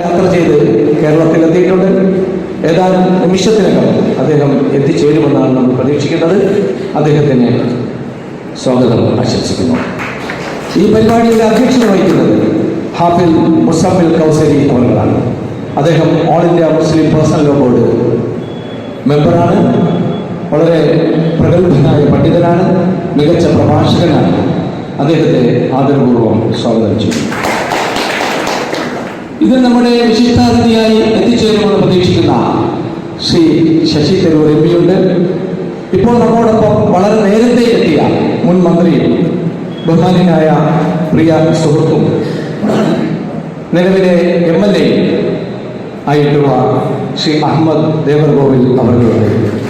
യാത്ര ചെയ്ത് കേരളത്തിൽ എത്തിയിട്ടുണ്ട്. ഏതാനും നിമിഷത്തിനകം അദ്ദേഹം എത്തിച്ചേരുമെന്നാണ് നമ്മൾ പ്രതീക്ഷിക്കുന്നത്. അദ്ദേഹത്തിന് സ്വാഗതം ആശംസിക്കുന്നു. ഈ പരിപാടിയുടെ അധ്യക്ഷത വഹിക്കുന്നത് ഹാഫിൽ മുസമ്മിൽ കൗസരി അവരുകളാണ് അദ്ദേഹം all India Muslim personal law board മെമ്പറാണ്. വളരെ പ്രഗത്ഭനായ പണ്ഡിതനാണ്. മികച്ച പ്രഭാഷകനാണ്. അദ്ദേഹത്തെ ആദരപൂർവം സ്വാഗതം ചെയ്യുന്നു. ഇത് നമ്മുടെ വിശിഷ്ടാതിഥിയായി എത്തിച്ചേരുമെന്ന് പ്രതീക്ഷിക്കുന്ന ശ്രീ ശശി തരൂർ എം പിയുണ്ട് ഇപ്പോൾ നമ്മോടൊപ്പം വളരെ നേരത്തെ എത്തിയ മുൻ മന്ത്രിയും ബഹാനിനായ പ്രിയ സുഹൃത്തും നിലവിലെ എം എൽ എ ആയിട്ടുള്ള ശ്രീ അഹമ്മദ് ദേവർഗോവിൽ അവരുടെ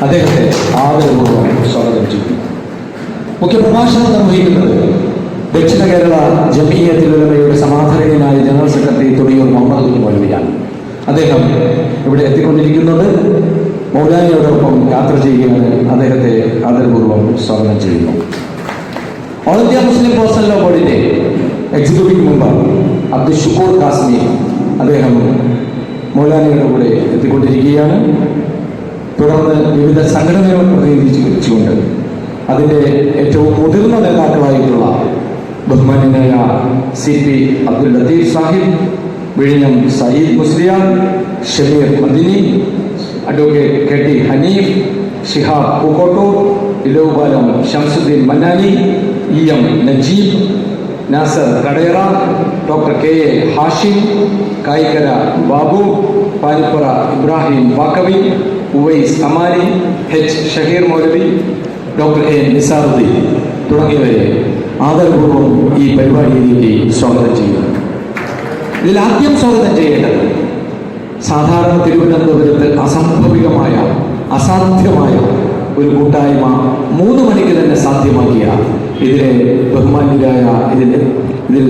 അദ്ദേഹത്തെ ആദരപൂർവം സ്വാഗതം ചെയ്യുന്നു. മുഖ്യപ്രഭാഷണം നിർവഹിക്കുന്നത് ദക്ഷിണ കേരള ജമീയത്തിലുള്ളവയുടെ സമാധാനകനായ ജനറൽ സെക്രട്ടറി തുടിയൂർ മുഹമ്മദ് മൗലവിയാണ്. അദ്ദേഹം ഇവിടെ എത്തിക്കൊണ്ടിരിക്കുന്നത്. മൗലാനിയോടൊപ്പം യാത്ര ചെയ്യുകയാണ്. അദ്ദേഹത്തെ ആദരപൂർവം സ്വാഗതം ചെയ്യുന്നു. All India Muslim personal law ബോർഡിന്റെ എക്സിക്യൂട്ടീവ് മെമ്പർ അബ്ദുൽ ഷുക്കൂർ കാസ്മി അദ്ദേഹം മൗലാനിയുടെ കൂടെ എത്തിക്കൊണ്ടിരിക്കുകയാണ്. തുടർന്ന് വിവിധ സംഘടനകൾ പ്രതിനിധീകരിച്ചുകൊണ്ട് അതിന്റെ ഏറ്റവും മുതിർന്ന നേതാക്കളായിട്ടുള്ള ബഹുമാന്യനായ സി പി അബ്ദുൽ ലത്തീഫ് സാഹിബ് വിഴിഞ്ഞം Sayyid Musliyar Shameer Madani advocate K T Haneef Shihab Pookkottur ഇലോബാലം Shamsuddin Mannani E M Najeeb Nasar Kadayara doctor K A Hashim Kayikkara Babu Palippura Ibrahim വാക്കവി Uvais Amari H Shaheer Moulavi doctor A Nizaruddin തുടങ്ങിയവരെ ആദരപൂർവം ഈ പരിപാടിയിലേക്ക് സ്വാഗതം ചെയ്യുന്നു. ഇതിൽ ആദ്യം സ്വാഗതം ചെയ്യേണ്ടത് സാധാരണ തിരുവനന്തപുരത്ത് അസംഭവികമായ അസാധ്യമായ ഒരു കൂട്ടായ്മ മൂന്ന് മണിക്ക് തന്നെ സാധ്യമാക്കിയ ഇതിലെ ബഹുമാന്യരായ ഇതിൽ ഇതിൽ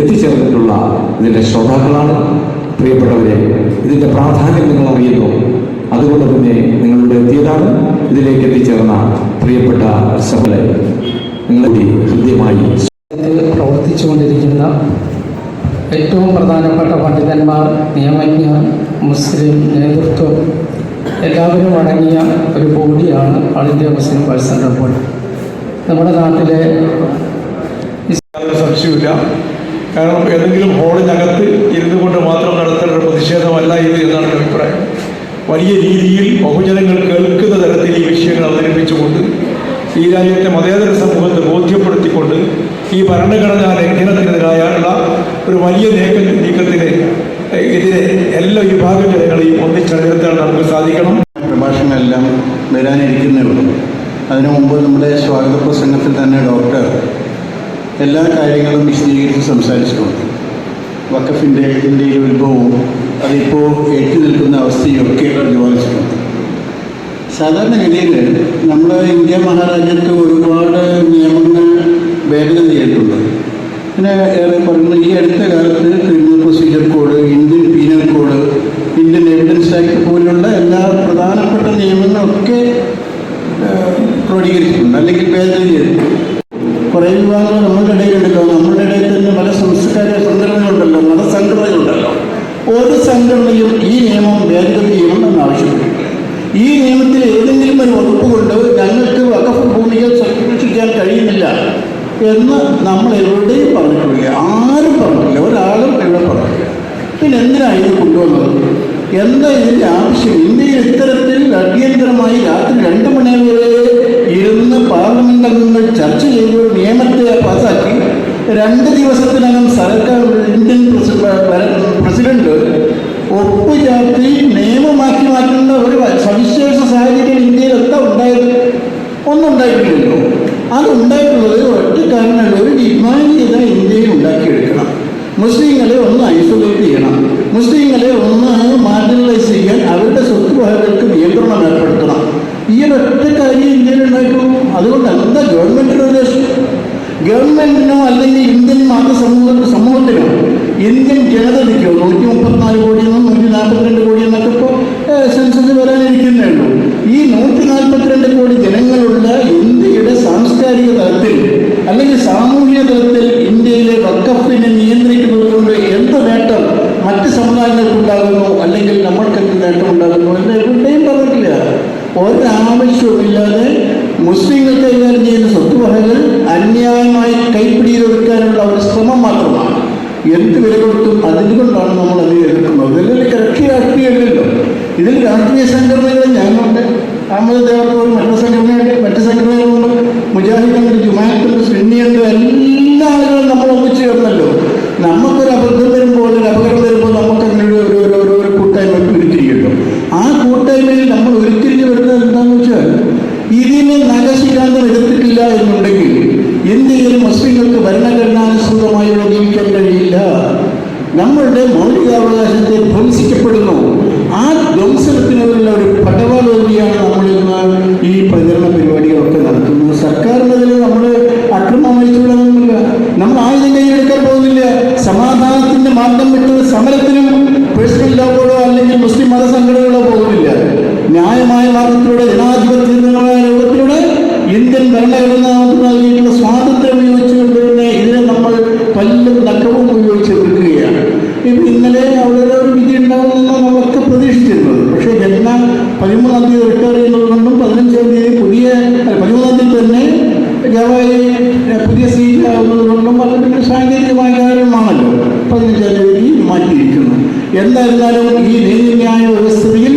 എത്തിച്ചേർന്നിട്ടുള്ള ഇതിന്റെ ശ്രോതാക്കളാണ്. പ്രിയപ്പെട്ടവരെ ഇതിന്റെ പ്രാധാന്യം നിങ്ങൾ അറിയുന്നു. അതുകൊണ്ട് തന്നെ നിങ്ങളുടെ എത്തിയതാണ്. ഇതിലേക്ക് എത്തിച്ചേർന്ന പ്രിയപ്പെട്ട സഭലെ നിങ്ങളെ ഹൃദ്യമായി ഇത് പ്രവർത്തിച്ചുകൊണ്ടിരിക്കുന്ന ഏറ്റവും പ്രധാനപ്പെട്ട പണ്ഡിതന്മാർ നിയമജ്ഞർ മുസ്ലിം നേതൃത്വം എല്ലാവരും അടങ്ങിയ ഒരു ബോഡിയാണ് all India Muslim personal board നമ്മുടെ നാട്ടിലെ സംശയമില്ല കാരണം ഏതെങ്കിലും ഹോളിനകത്ത് ഇരുന്നു കൊണ്ട് മാത്രം നടത്തേണ്ട ഒരു പ്രതിഷേധമല്ല ഇത് എന്നാണ് അഭിപ്രായം. വലിയ രീതിയിൽ ബഹുജനങ്ങൾ കേൾക്കുന്ന തരത്തിൽ ഈ വിഷയങ്ങൾ അവതരിപ്പിച്ചുകൊണ്ട് ഈ രാജ്യത്തെ മതേതര സമൂഹത്തെ ബോധ്യപ്പെടുത്തിക്കൊണ്ട് ഈ ഭരണഘടനാ ലംഘനത്തിനെതിരായുള്ള ഒരു വലിയ നീക്ക നീക്കത്തിന് എതിരെ എല്ലാ വിഭാഗം ജനങ്ങളെയും ഒന്നിച്ചണിനിർത്താൻ നമുക്ക് സാധിക്കണം. പ്രഭാഷണമെല്ലാം വരാനിരിക്കുന്നേ ഉള്ളൂ. അതിനു മുമ്പ് നമ്മുടെ സ്വാഗത പ്രസംഗത്തിൽ തന്നെ ഡോക്ടർ എല്ലാ കാര്യങ്ങളും വിശദീകരിച്ച് സംസാരിച്ചിട്ടുണ്ട്. വക്കഫിന്റെ ഇന്ത്യയിലെ ഉത്ഭവവും അതിപ്പോൾ ഏറ്റു നിൽക്കുന്ന അവസ്ഥയൊക്കെ പ്രതിപാദിച്ചിട്ടുണ്ട്. സാധാരണഗതിയിൽ നമ്മുടെ ഇന്ത്യ മഹാരാജ്യത്ത് ഒരുപാട് നിയമങ്ങൾ ഭേദഗതി ചെയ്തിട്ടുണ്ട്. പിന്നെ ഏറെ പറയുന്നത് ഈ അടുത്ത കാലത്ത് criminal procedure code Indian penal code Indian evidence act പോലുള്ള എല്ലാ പ്രധാനപ്പെട്ട നിയമങ്ങളൊക്കെ ക്രോഡീകരിച്ചിട്ടുണ്ട് അല്ലെങ്കിൽ ഭേദഗതി ചെയ്തിട്ടുണ്ട്. കുറേ വിഭാഗങ്ങൾ നമ്മുടെ ഇടയിലുണ്ടല്ലോ നമ്മുടെ ഇടയിൽ തന്നെ പല സംസ്കാര സംഘടനകളുണ്ടല്ലോ മതസംഘടനകളുണ്ടല്ലോ ഓരോ സംഘടനയും ഈ നിയമം ഭേദഗതി ചെയ്യണമെന്ന് ആവശ്യപ്പെട്ടു ഈ നിയമത്തിൽ ഏതെങ്കിലും ഒരു വകുപ്പ് കൊണ്ട് ഞങ്ങൾക്ക് വകഫ് ഭൂമികൾ സംരക്ഷിക്കാൻ കഴിയുന്നില്ല എന്ന് നമ്മൾ എവിടെയും പറഞ്ഞിട്ടില്ല. ആരും പറഞ്ഞിട്ടില്ല. ഒരാളും ഇവിടെ പറഞ്ഞില്ല പിന്നെ എന്തിനാണ് ഇത് കൊണ്ടുവന്നത്? എന്താ ഇതിന്റെ ആവശ്യം? ഇന്ത്യയിൽ ഇത്തരത്തിൽ അടിയന്തരമായി രാത്രി രണ്ട് മണി വരെ ഇരുന്ന് പാർലമെന്റ് അംഗങ്ങൾ ചർച്ച ചെയ്ത് നിയമത്തെ പാസാക്കി രണ്ട് ദിവസത്തിനകം സർക്കാർ ഇന്ത്യൻ പ്രസി- പ്രസിഡന്റ് ഒപ്പുചാർത്തി നിയമമാക്കി മാറ്റുന്ന ഒരു സവിശേഷ സാഹചര്യം ഇന്ത്യയിൽ എന്താ ഉണ്ടായത് ഒന്നും ഉണ്ടായിട്ടില്ലല്ലോ അതുണ്ടായിട്ടുള്ളത് ഒറ്റ കാരണമല്ല ഒരു ഡിമാൻഡ് ഇന്ത്യയിൽ ഉണ്ടാക്കിയെടുക്കണം. മുസ്ലിങ്ങളെ ഒന്ന് ഐസൊലേറ്റ് ചെയ്യണം. മുസ്ലിങ്ങളെ ഒന്ന് മാർജിനലൈസ് ചെയ്യാൻ അവരുടെ സ്വത്തുവകകൾക്ക് നിയന്ത്രണം ഏർപ്പെടുത്തണം. ഈ ഒരൊറ്റ കാര്യം ഇന്ത്യയിൽ ഉണ്ടായിട്ടുള്ളൂ. അതുകൊണ്ട് എന്താ ഗവൺമെന്റിന്റെ ഉദ്ദേശം? ഗവൺമെന്റിനോ അല്ലെങ്കിൽ ഇന്ത്യൻ മാത്ര സമൂഹ സമൂഹത്തിനോ ഇന്ത്യൻ ജനതയ്ക്കോ നൂറ്റി മുപ്പത്തിനാല് കോടി നിന്നും നൂറ്റി നാൽപ്പത്തിരണ്ട് കോടി എന്നൊക്കെ ഇപ്പോൾ സെൻസസ് വരാനിരിക്കുന്നേ ഉള്ളൂ. ഈ നൂറ്റി നാൽപ്പത്തിരണ്ട് കോടി ജനങ്ങളുള്ള ഇന്ത്യയുടെ സാംസ്കാരിക തലത്തിൽ അല്ലെങ്കിൽ സാമൂഹിക തലത്തിൽ ഇന്ത്യയിലെ വക്കഫിനെ നിയന്ത്രിക്കുന്നതുകൊണ്ട് എന്ത് നേട്ടം മറ്റ് സമുദായങ്ങൾക്കുണ്ടാകുന്നു അല്ലെങ്കിൽ നമ്മൾക്ക് എന്ത് നേട്ടമുണ്ടാകുന്നു എന്ന് എവിടെയും പറഞ്ഞിട്ടില്ല. ഒരാവശ്യവുമില്ലാതെ മുസ്ലിങ്ങൾ കൈകാര്യം ചെയ്യുന്ന സ്വത്തുവകകൾ അന്യായമായി കൈപ്പിടിയിലെടുക്കാനുള്ള ഒരു ശ്രമം മാത്രമാണ്. എന്ത് വില കൊടുത്തും അതുകൊണ്ടാണ് നമ്മൾ അത് എതിർക്കുന്നത് ഇതിൽ കക്ഷി രാഷ്ട്രീയമല്ലല്ലോ. ഇതിൽ രാഷ്ട്രീയ സംഘടനകൾ ഞാനുണ്ട് അഹമ്മദ് ദേവത്തോട് മറ്റു സംഘടനയുണ്ട് മറ്റു സംഘടനകളുണ്ട് മുജാഹിദുണ്ട് ജുമാറ്റുണ്ട് സുന്നിയുണ്ട് എല്ലാ ആളുകളും നമ്മൾ ഒന്നിച്ചു ചേർന്നല്ലോ. നമുക്കൊരു അബദ്ധം വരുമ്പോൾ ഒരു അപകടം വരുമ്പോൾ നമുക്ക് അങ്ങനെ ഒരു ഒരു ഒരു ഒരു കൂട്ടായ്മ ഉരുത്തിരിക്കുന്നു ആ കൂട്ടായ്മയിൽ നമ്മൾ ഉരുത്തിരിഞ്ഞ് വരുന്നത് എന്താണെന്ന് വെച്ചാൽ ഇതിനെ നഖശികാന്തം എടുത്തിട്ടില്ല എന്നുണ്ടെങ്കിൽ ഇന്ത്യയിൽ മുസ്ലിങ്ങൾക്ക് ഭരണഘടനാനുസൃതമായുള്ള പുതിയ സീറ്റ് കൊണ്ടും അതിന്റെ സാങ്കേതികമായ കാര്യമാണല്ലോ. പതിനഞ്ചാം തീയതി മാറ്റിയിരിക്കുന്നു. എന്തായിരുന്നാലും ഈ നീതിന്യായ വ്യവസ്ഥയിൽ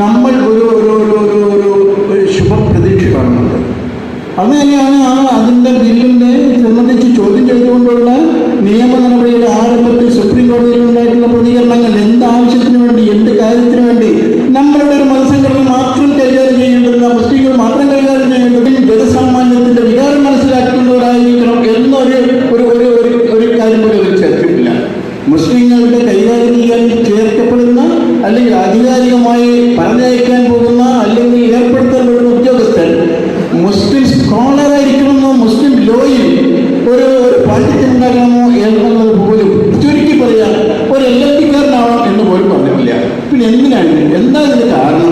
നമ്മൾ ഒരു ഒരു ഒരു ഒരു ഒരു ഒരു ശുഭപ്രതീക്ഷ കാണുന്നുണ്ട് അത് തന്നെയാണ് ആ അതിന്റെ ബില്ലിനെ സംബന്ധിച്ച് ചോദ്യം ചെയ്തുകൊണ്ടുള്ള നിയമ നടപടിയുടെ ആരംഭത്തിൽ സുപ്രീം കോടതിയിൽ ഉണ്ടായിട്ടുള്ള പ്രതികരണങ്ങൾ എന്ത് ആവശ്യത്തിന് വേണ്ടി എന്ത് കാര്യത്തിന് വേണ്ടി നമ്മളുടെ ഒരു മതസംഘടന മാത്രം കൈകാര്യം ചെയ്യേണ്ടത് മുസ്ലിങ്ങൾ മാത്രം കൈകാര്യം ചെയ്യേണ്ടത് ജനസാമാന്യത്തിന്റെ വികാരം മനസ്സിലാക്കുന്നവരായിരിക്കണം എന്നൊരു ഒരു ഒരു ഒരു ഒരു കാര്യം കൂടി അവർ ചേർത്തിട്ടില്ല മുസ്ലിങ്ങളുടെ കൈകാര്യം ചെയ്യാൻ ചേർക്കപ്പെടുന്ന അല്ലെങ്കിൽ ആധികാരികമായി പറഞ്ഞയക്കാൻ പോകുന്ന അല്ലെങ്കിൽ ഏർപ്പെടുത്താൻ പോകുന്ന ഉദ്യോഗസ്ഥൻ മുസ്ലിം സ്കോളറായിരിക്കണമെന്നോ മുസ്ലിം ലോയിൽ ഒരു ഒരു പാണ്ഡിത്യം ഉണ്ടാകണമോ എന്നുള്ളത് പോലും ചുരുക്കി പറയാം ഒരു എൽ എന്ന് പോലും പറഞ്ഞില്ല പിന്നെ എന്തിനാണ്? എന്താ ഇതിന് കാരണം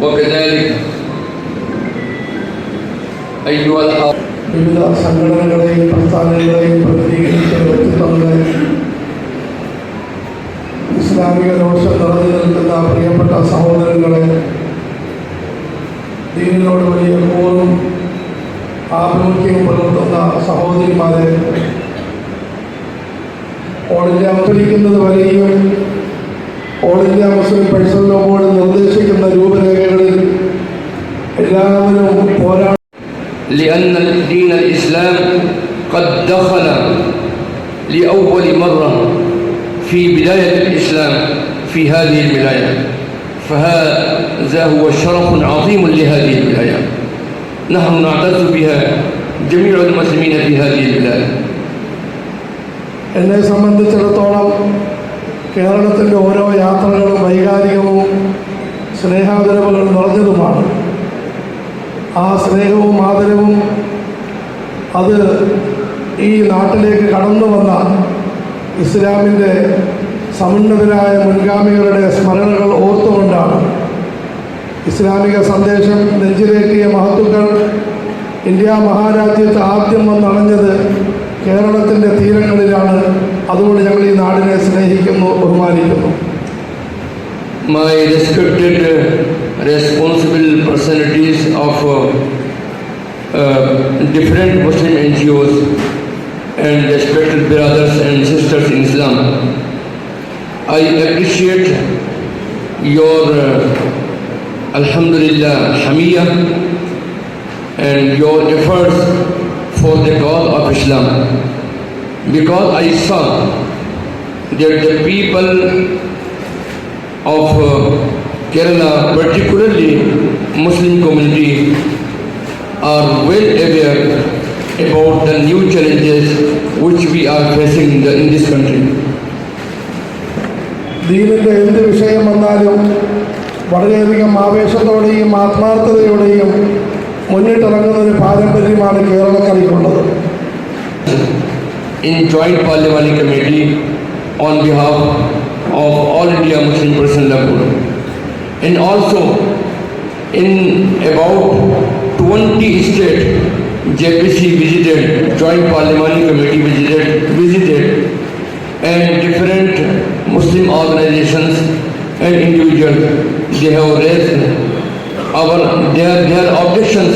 وكذلك أيها الحاضرون വിവിധ സംഘടനകളെയും പ്രസ്ഥാനങ്ങളെയും പ്രതിനിധീകരിച്ച വ്യക്തിത്വങ്ങളെ ഇസ്ലാമിക രോഷം നിറഞ്ഞു നിൽക്കുന്ന പ്രിയപ്പെട്ട സഹോദരങ്ങളെ ദീനിനോട് വലിയ കൂറും ആഭിമുഖ്യവും പുലർത്തുന്ന സഹോദരിമാരെ ഓൾ ഇന്ത്യ മുസ്ലിക്കുന്നത് വരെയും all India Muslim personal law board നിർദ്ദേശിക്കുന്ന രൂപരേഖകളിൽ എല്ലാവരും പോരാ لأن دين الإسلام قد دخل لأول مرة في بداية الإسلام في هذه الولاية فهذا هو شرف عظيم لهذه الولاية نحن نعتز بها جميع المسلمين في هذه الولاية എന്നെ സംബന്ധിച്ചിടത്തോളം കേരളത്തിന്റെ ഓരോ യാത്രകളും വൈകാരികവും സ്നേഹാദരവുകൾ നിറഞ്ഞതുമാണ്. ആ സ്നേഹവും ആദരവും അത് ഈ നാട്ടിലേക്ക് കടന്നു വന്ന ഇസ്ലാമിന്റെ സമുന്നതരായ മുൻഗാമികളുടെ സ്മരണകൾ ഓർത്തുകൊണ്ടാണ് ഇസ്ലാമിക സന്ദേശം നെഞ്ചിലേക്കിയ മഹത്തുക്കൾ ഇന്ത്യ മഹാരാജ്യത്ത് ആദ്യം വന്നണഞ്ഞത് കേരളത്തിന്റെ തീരങ്ങളിലാണ്. അതുകൊണ്ട് ഞങ്ങൾ ഈ നാടിനെ സ്നേഹിക്കുന്നു ബഹുമാനിക്കുന്നു My respected uh, responsible personalities of uh, uh, different Muslim NGOs and respected brothers and sisters in Islam, I appreciate your uh, Alhamdulillah Hamiyah and your efforts for the cause of Islam because I saw that the people of uh, Kerala, particularly Muslim community, are well aware about the new challenges which we are facing in, the, in this country. ദീനിൻ്റെ എന്ത് വിഷയം വന്നാലും വളരെയധികം ആവേശത്തോടെയും ആത്മാർത്ഥതയോടെയും മുന്നിട്ടിറങ്ങുന്ന ഒരു പാരമ്പര്യമാണ് കേരളക്കരയ്ക്കുള്ളത് in joint parliamentary committee on behalf of all India Muslim Personnel Board. And also in about 20 states, JPC visited, joint parliamentary committee visited, visited and different Muslim organizations and individuals, they have raised our, their, their objections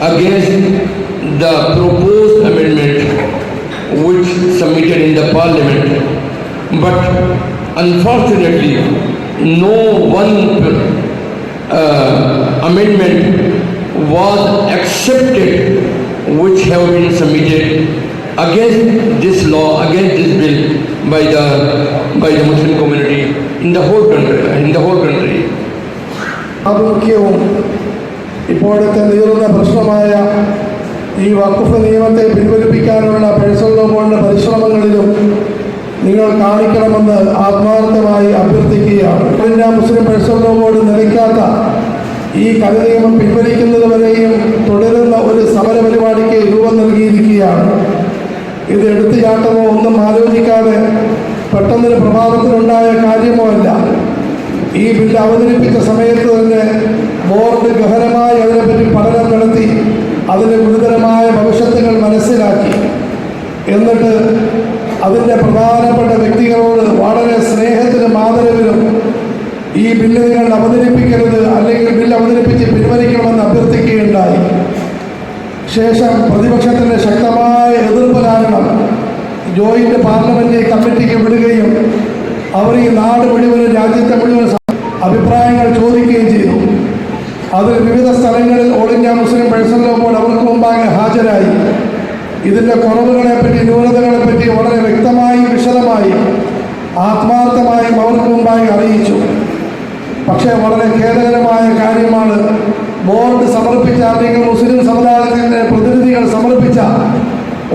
against the proposed which submitted in the parliament. But unfortunately, no one uh, amendment was accepted which have been submitted against this law, against this bill by the by the Muslim community in the whole country, in the whole country. ആഭിമുഖ്യവും ഇപ്പോഴത്തെ നീറുന്ന പ്രശ്നമായ ഈ വഖഫ് നിയമത്തെ പിൻവലിപ്പിക്കാനുള്ള personal പരിശ്രമങ്ങളിലും നിങ്ങൾ കാണിക്കണമെന്ന് ആത്മാർത്ഥമായി അഭ്യർത്ഥിക്കുകയാണ്. India Muslim personal നിലയ്ക്കാത്ത ഈ കല നിയമം പിൻവലിക്കുന്നത് വരെയും തുടരുന്ന ഒരു സമര പരിപാടിക്ക് രൂപം നൽകിയിരിക്കുകയാണ്. ഇത് എടുത്തുചാട്ടമോ ഒന്നും ആലോചിക്കാതെ പെട്ടെന്നൊരു പ്രഭാതത്തിലുണ്ടായ കാര്യമോ അല്ല. ഈ ബില്ല് അവതരിപ്പിച്ച സമയത്ത് തന്നെ ബോർഡ് ഗഹനമായി അതിനെപ്പറ്റി അതിന്റെ ഗുരുതരമായ ഭവിഷ്യത്തുകൾ മനസ്സിലാക്കി. എന്നിട്ട് അതിന്റെ പ്രധാനപ്പെട്ട വ്യക്തികളോട് വളരെ സ്നേഹത്തിനും ആദരവിലും ഈ ബില്ല് നിങ്ങൾ അവതരിപ്പിക്കരുത് അല്ലെങ്കിൽ ബില്ല് അവതരിപ്പിച്ച് പിൻവലിക്കണമെന്ന് അഭ്യർത്ഥിക്കുകയുണ്ടായി. ശേഷം പ്രതിപക്ഷത്തിന്റെ ശക്തമായ എതിർപ്പ് കാരണം ജോയിന്റ് പാർലമെന്റ് കമ്മിറ്റിക്ക് വിടുകയും അവർ ഈ നാട് മുഴുവനും രാജ്യത്തെ മുഴുവൻ അഭിപ്രായങ്ങൾ ചോദിക്കുകയും അതിൽ വിവിധ സ്ഥലങ്ങളിൽ all India Muslim personal board അവർക്ക് മുമ്പാകെ ഹാജരായി. ഇതിന്റെ ന്യൂനതകളെ ന്യൂനതകളെപ്പറ്റി വളരെ വ്യക്തമായി വിശദമായി ആത്മാർത്ഥമായും അവർക്ക് മുമ്പായി അറിയിച്ചു. പക്ഷേ വളരെ ഖേദകരമായ കാര്യമാണ് ബോർഡ് സമർപ്പിച്ച അല്ലെങ്കിൽ മുസ്ലിം സമുദായത്തിന്റെ പ്രതിനിധികൾ സമർപ്പിച്ച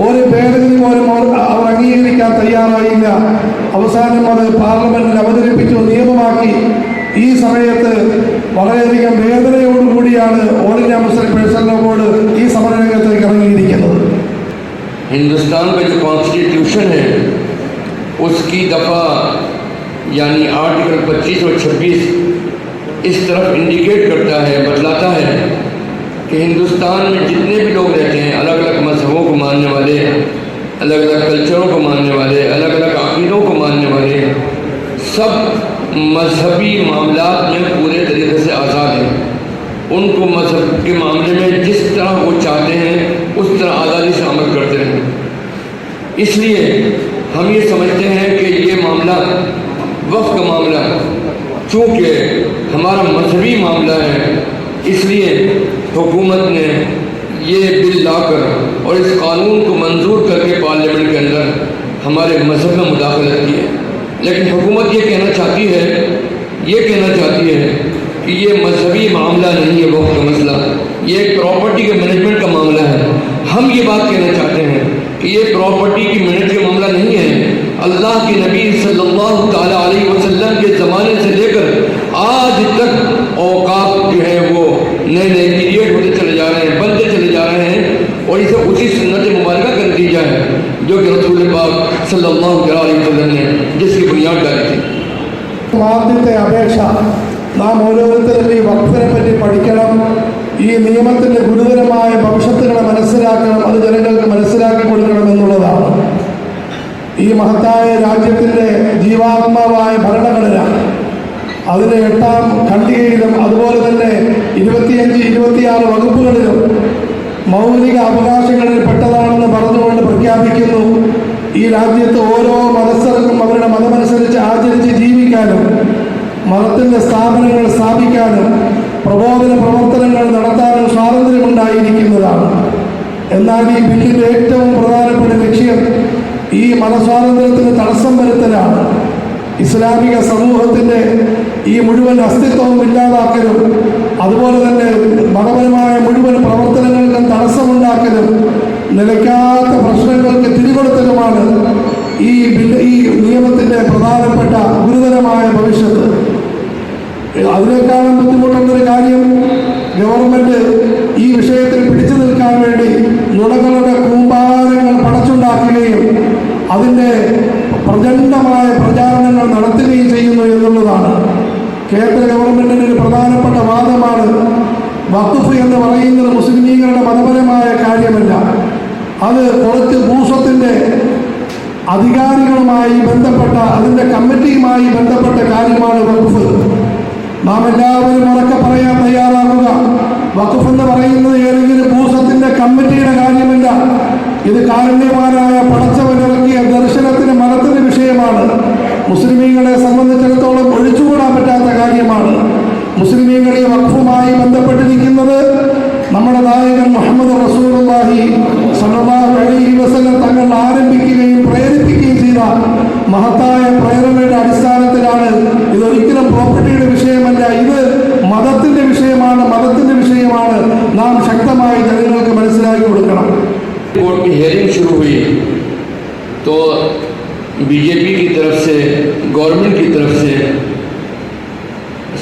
ഒരു ഭേദഗതി പോലും അവർ അവർ അംഗീകരിക്കാൻ തയ്യാറായില്ല. അവസാനം അത് പാർലമെന്റിൽ അവതരിപ്പിച്ചു നിയമമാക്കി. ഈ സമയത്ത് വളരെയധികം വേദനയോടുകൂടിയാണ് all India Muslim personal board ഈ സമരരംഗത്തേക്ക് ഇറങ്ങിയിരിക്കുന്നത്. ہندوستان کا جو کانسٹیٹیوشن ہے اس کی دفعہ یعنی آرٹیکل پچیس اور چھبیس اس طرف انڈیکیٹ کرتا ہے بتلاتا ہے کہ ہندوستان میں جتنے بھی لوگ رہتے ہیں الگ الگ مذہبوں کو ماننے والے الگ الگ کلچروں کو ماننے والے الگ الگ عقیدوں کو ماننے والے سب مذہبی معاملات میں ان کو مذہب کے معاملے میں جس طرح وہ چاہتے ہیں، اس طرح آزادی سے عمل کرتے ہیں اس لیے ہم یہ سمجھتے ہیں کہ یہ معاملہ وقت کا معاملہ چونکہ ہمارا مذہبی معاملہ ہے، اس لیے حکومت نے یہ بل لا کر اور اس قانون کو منظور کر کے پارلیمنٹ کے اندر ہمارے مذہب میں مداخلت کی ہے۔ لیکن حکومت یہ کہنا چاہتی ہے، یہ کہنا چاہتی ہے کہ یہ مذہب یہ ایک پراپرٹی کے مینجمنٹ کا معاملہ ہے۔ ہم یہ بات کہنا چاہتے ہیں کہ یہ پراپرٹی کی منٹ کا معاملہ نہیں ہے۔ اللہ کے نبی صلی اللہ تعالیٰ علیہ وسلم کے زمانے سے لے کر آج تک اوقات جو ہے وہ نئے نئے کریٹ ہوتے چلے جا رہے ہیں، بنتے چلے جا رہے ہیں اور اسے اسی سنت مبارکہ کر دی جائے جو کہ رسول پاک صلی اللہ علیہ وسلم نے جس کی بنیاد ڈالی تھی۔ മാർദ്ദത്തെ അപേക്ഷ നാം ഓരോരുത്തരുടെയും വക്തനെ പറ്റി പഠിക്കണം ഈ നിയമത്തിന്റെ ഗുരുതരമായ ഭവിഷ്യത്തുകളെ മനസ്സിലാക്കണം അത് ജനങ്ങൾക്ക് മനസ്സിലാക്കി കൊടുക്കണം എന്നുള്ളതാണ്. ഈ മഹത്തായ രാജ്യത്തിന്റെ ജീവാത്മാവായ ഭരണഘടന. അതിന് എട്ടാം ഖണ്ഡികയിലും അതുപോലെ തന്നെ ഇരുപത്തിയഞ്ച് ഇരുപത്തിയാറ് വകുപ്പുകളിലും മൗലിക അവകാശങ്ങളിൽ പെട്ടതാണെന്ന് പറഞ്ഞുകൊണ്ട് പ്രഖ്യാപിക്കുന്നു. ഈ രാജ്യത്ത് ഓരോ മതസ്ഥർക്കും അവരുടെ മതമനുസരിച്ച് ആചരിച്ച് ജീവിക്കാനും മതത്തിന്റെ സ്ഥാപനങ്ങൾ സ്ഥാപിക്കാനും പ്രബോധന പ്രവർത്തനങ്ങൾ നടത്താനും സ്വാതന്ത്ര്യമുണ്ടായിരിക്കുന്നതാണ്. എന്നാൽ ഈ ബില്ലിന്റെ ഏറ്റവും പ്രധാനപ്പെട്ട ലക്ഷ്യം ഈ മതസ്വാതന്ത്ര്യത്തിന് തടസ്സം വരുത്തലാണ്. ഇസ്ലാമിക സമൂഹത്തിന്റെ ഈ മുഴുവൻ അസ്തിത്വവും ഇല്ലാതാക്കലും അതുപോലെ തന്നെ മതപരമായ മുഴുവൻ പ്രവർത്തനങ്ങൾക്കും തടസ്സമുണ്ടാക്കലും നിലയ്ക്കാത്ത പ്രശ്നങ്ങൾക്ക് തിരികൊടുത്തലുമാണ് ഈ ബില്ല് ഈ നിയമത്തിന്റെ പ്രധാനപ്പെട്ട ഗുരുതരമായ ഭവിഷ്യത്ത്. അതിനേക്കാളും ബുദ്ധിമുട്ടുന്നൊരു കാര്യം ഗവൺമെന്റ് ഈ വിഷയത്തിൽ പിടിച്ചു നിൽക്കാൻ വേണ്ടി നുണകളുടെ കൂമ്പാരങ്ങൾ പടച്ചുണ്ടാക്കുകയും അതിന്റെ പ്രചണ്ഡമായ പ്രചാരണങ്ങൾ നടത്തുകയും ചെയ്യുന്നു എന്നുള്ളതാണ്. കേന്ദ്ര ഗവൺമെന്റിന് ഒരു പ്രധാനപ്പെട്ട വാദമാണ് വഖഫ് എന്ന് പറയുന്നത് മുസ്ലിം ലീഗുകളുടെ മതപരമായ കാര്യമല്ല. അത് കുറച്ച് ഭൂസ്വത്തിന്റെ അധികാരികളുമായി ബന്ധപ്പെട്ട അതിന്റെ കമ്മിറ്റിയുമായി ബന്ധപ്പെട്ട കാര്യമാണ് വഖഫ്. നാം എല്ലാവരും ഉറക്കെ പറയാൻ തയ്യാറാകുക. വഖഫ് എന്ന് പറയുന്നത് ഏതെങ്കിലും ഭൂസത്തിന്റെ കമ്മിറ്റിയുടെ കാര്യമില്ല. ഇത് കാരുണ്യവാനായ പടച്ചവനിറക്കിയ ദർശനത്തിന് മനത്തിന് വിഷയമാണ്. മുസ്ലിമീങ്ങളെ സംബന്ധിച്ചിടത്തോളം ഒഴിച്ചുകൂടാൻ പറ്റാത്ത കാര്യമാണ്. മുസ്ലിമീങ്ങളെ വഖഫുമായി ബന്ധപ്പെട്ടിരിക്കുന്നത് നമ്മുടെ നായകൻ മുഹമ്മദ് റസൂലുള്ളാഹി സല്ലല്ലാഹു അലൈഹി വസല്ലം തങ്ങൾ ആരംഭിക്കുകയും പ്രേരിപ്പിക്കുകയും നൽകിയിട്ടുള്ള മഹത്തായ പ്രേരണയുടെ അടിസ്ഥാനത്തിലാണ് ഇതൊരിക്കലും പ്രോപ്പർട്ടിയുടെ വിഷയമല്ല. ഇത് മതത്തിൻ്റെ വിഷയമാണ് മതത്തിൻ്റെ വിഷയമാണ്. നാം ശക്തമായി ജനങ്ങൾക്ക് മനസ്സിലാക്കി കൊടുക്കണം. کی بی جے پی کی طرف سے گورنمنٹ کی طرف سے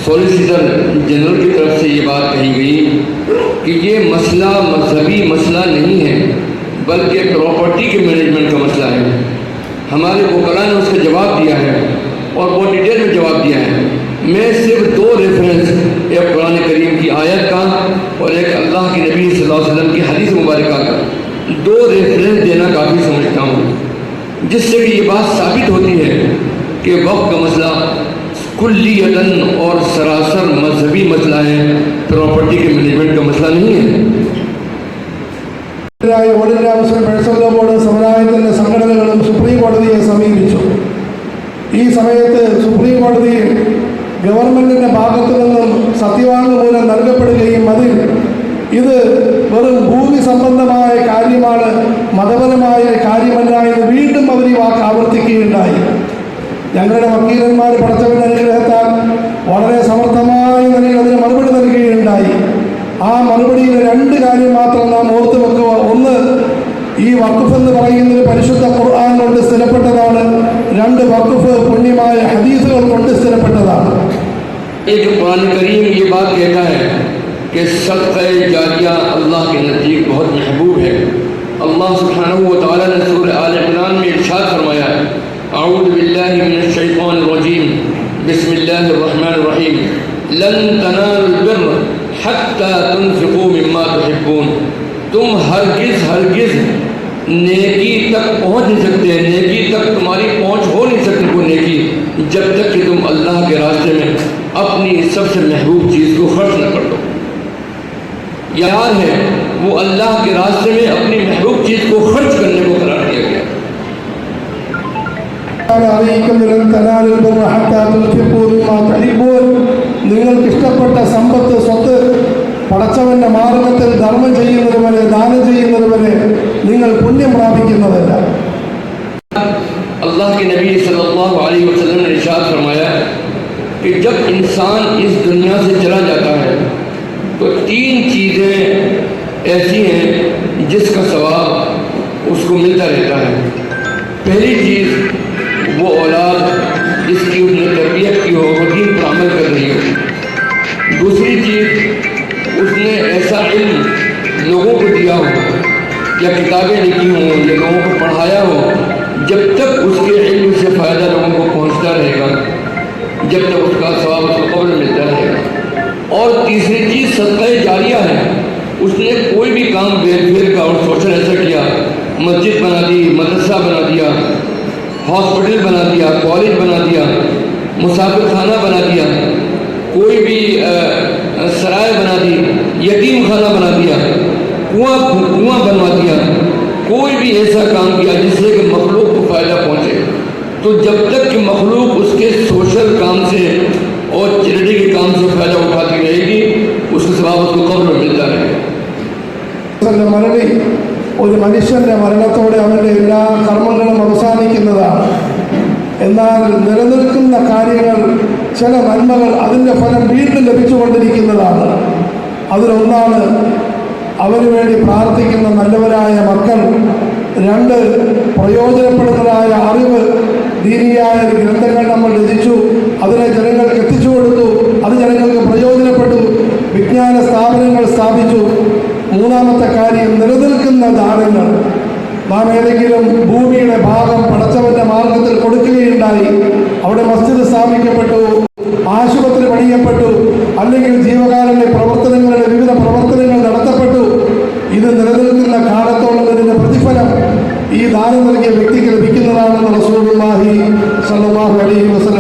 سولیسیٹر جنرل کی طرف سے یہ بات کہی گئی کہ یہ مسئلہ مذہبی مسئلہ نہیں ہے بلکہ پراپرٹی کے مینجمنٹ کا مسئلہ ہے ہمارے وکلا نے اس کا جواب دیا ہے اور وہ ڈیٹیل میں جواب دیا ہے۔ میں صرف دو ریفرنس ایک قرآن کریم کی آیت کا اور ایک اللہ کے نبی صلی اللہ علیہ وسلم کی حدیث مبارکہ کا دو ریفرنس دینا کافی سمجھتا ہوں۔ جس سے کہ یہ بات ثابت ہوتی ہے کہ وقت کا مسئلہ کلیتاً اور سراسر مذہبی مسئلہ ہے پراپرٹی کے مینجمنٹ کا مسئلہ نہیں ہے۔ ഭാഗത്തു നിന്നും സത്യവാങ്മൂലം നൽകപ്പെടുകയും അതിൽ ഇത് വെറും ഭൂമി സംബന്ധമായ കാര്യമാണ് മതപരമായ കാര്യമല്ല എന്ന് വീണ്ടും അവർ ഈ വാക്ക് ആവർത്തിക്കുകയുണ്ടായി. ഞങ്ങളുടെ വക്കീലന്മാർ പഠിച്ചവരുടെ അനുഗ്രഹത്താൽ വളരെ സമർത്ഥമായ നിലയിൽ അതിന് മറുപടി നൽകുകയുണ്ടായി. ആ മറുപടിയിൽ രണ്ട് കാര്യം മാത്രം നാം ഓർത്തു വെക്കുക. ഒന്ന് ഈ വഖഫ് എന്ന് പറയുന്നത് പരിശുദ്ധ ഖുർആൻ കൊണ്ട് സ്ഥിരപ്പെട്ടതാണ്. രണ്ട് വഖഫ് പുണ്യമായ ഹദീസുകൾ കൊണ്ട് സ്ഥിരപ്പെട്ടതാണ്. یہ جو قرآن کریم یہ بات کہتا ہے کہ صدقہ جاریہ اللہ کے نزدیک بہت محبوب ہے۔ اللہ سبحانہ و تعالیٰ نے سورہ آل عمران میں ارشاد فرمایا اعوذ باللہ من الشیطان الرجیم۔ بسم اللہ الرحمن الرحیم۔ لن تنال البر حتی تنفقو مما تحبون۔ تم ہرگز ہرگز نیکی تک پہنچ نہیں سکتے۔ نیکی تک تمہاری پہنچ ہو نہیں سکتے وہ نیکی جب تک اپنی سب سے محبوب چیز کو خرچ نہ کر دو۔ یار ہے وہ اللہ کے راستے میں اپنی محبوب چیز کو خرچ کرنے کو قرار دیا گیا۔ പടച്ചവന് മാർഗത്തിൽ ധർമ്മം ചെയ്യുന്നത് വരെ ദാനം ചെയ്യുന്നത് വരെ നിങ്ങൾ പുണ്യം പ്രാപിക്കുന്നതല്ല. അള്ളാഹി നബി സല്ലാ വാലി വസ്ലം നിഷാദ് کہ جب انسان اس دنیا سے چلا جاتا ہے، تو تین چیزیں ایسی ہیں جس کا ثواب اس کو ملتا رہتا ہے۔ پہلی چیز، وہ اولاد جس کی اس نے تربیت کی ہو، وکیل پر عمل کر رہی ہو۔ دوسری چیز، اس نے ایسا علم لوگوں کو دیا ہو، یا کتابیں لکھی ہوں، یا لوگوں کو پڑھایا ہو، جب تک اس کے علم سے فائدہ لوگوں کو پہنچتا رہے گا۔ جب تک اس کا ثواب اس کو قبر ملتا ہے اور تیسری چیز، صدقہ جاریہ ہے۔ اس نے کوئی بھی کام بیر پھیر کا اور سوشل ایسا کیا، مسجد بنا دی، مدرسہ بنا دیا، ہاسپٹل بنا دیا، کالج بنا دیا، مسافر خانہ بنا دیا، کوئی بھی سرائے بنا دی، یتیم خانہ بنا دیا، کنواں کنواں بنوا دیا۔ کوئی بھی ایسا کام کیا جس سے کہ مخلوق کو فائدہ پہنچے۔ تو جب تک کہ مخلوق اس काम से और चैरिटी के काम से फ़ायदा उठाती रहेगी उसके सवाब उसको कब्र में मिलता रहेगा ന്റെ മരണി ഒരു മനുഷ്യന്റെ മരണത്തോടെ അവന്റെ എല്ലാ കർമ്മങ്ങളും അവസാനിക്കുന്നതാണ് എന്നാൽ നിലനിൽക്കുന്ന കാര്യങ്ങൾ ചില നന്മകൾ അതിൻ്റെ ഫലം വീണ്ടും ലഭിച്ചുകൊണ്ടിരിക്കുന്നതാണ് അതിലൊന്നാണ് അവന് വേണ്ടി പ്രാർത്ഥിക്കുന്ന നല്ലവരായ മക്കൾ രണ്ട് പ്രയോജനപ്പെടുന്നതായ അറിവ് ദീനിയായ ഗ്രന്ഥങ്ങൾ നമ്മൾ രചിച്ചു അതിനെ ജനങ്ങൾക്ക് എത്തിച്ചു കൊടുത്തു. അത് ജനങ്ങൾക്ക് പ്രയോജനപ്പെട്ടു. വിജ്ഞാന സ്ഥാപനങ്ങൾ സ്ഥാപിച്ചു. മൂന്നാമത്തെ കാര്യം നിലനിൽക്കുന്ന ദാനങ്ങൾ. നാം ഏതെങ്കിലും ഭൂമിയുടെ ഭാഗം പടച്ചവന്റെ മാർഗത്തിൽ കൊടുക്കുകയുണ്ടായി. അവിടെ മസ്ജിദ് സ്ഥാപിക്കപ്പെട്ടു. ആശുപത്രി പണിയപ്പെട്ടു. അല്ലെങ്കിൽ ജീവകാരുണ്യ പ്രവർത്തനങ്ങളുടെ വിവിധ പ്രവർത്തനങ്ങൾ നടത്തപ്പെട്ടു. ഇത് നിലനിൽക്കുന്ന കാലത്തോളം പ്രതിഫലം ഈ ദാനം നൽകിയ വ്യക്തിക്ക് ലഭിക്കുന്നതാണെന്ന് റസൂലുള്ളാഹി സ്വല്ലല്ലാഹു അലൈഹി വസല്ലം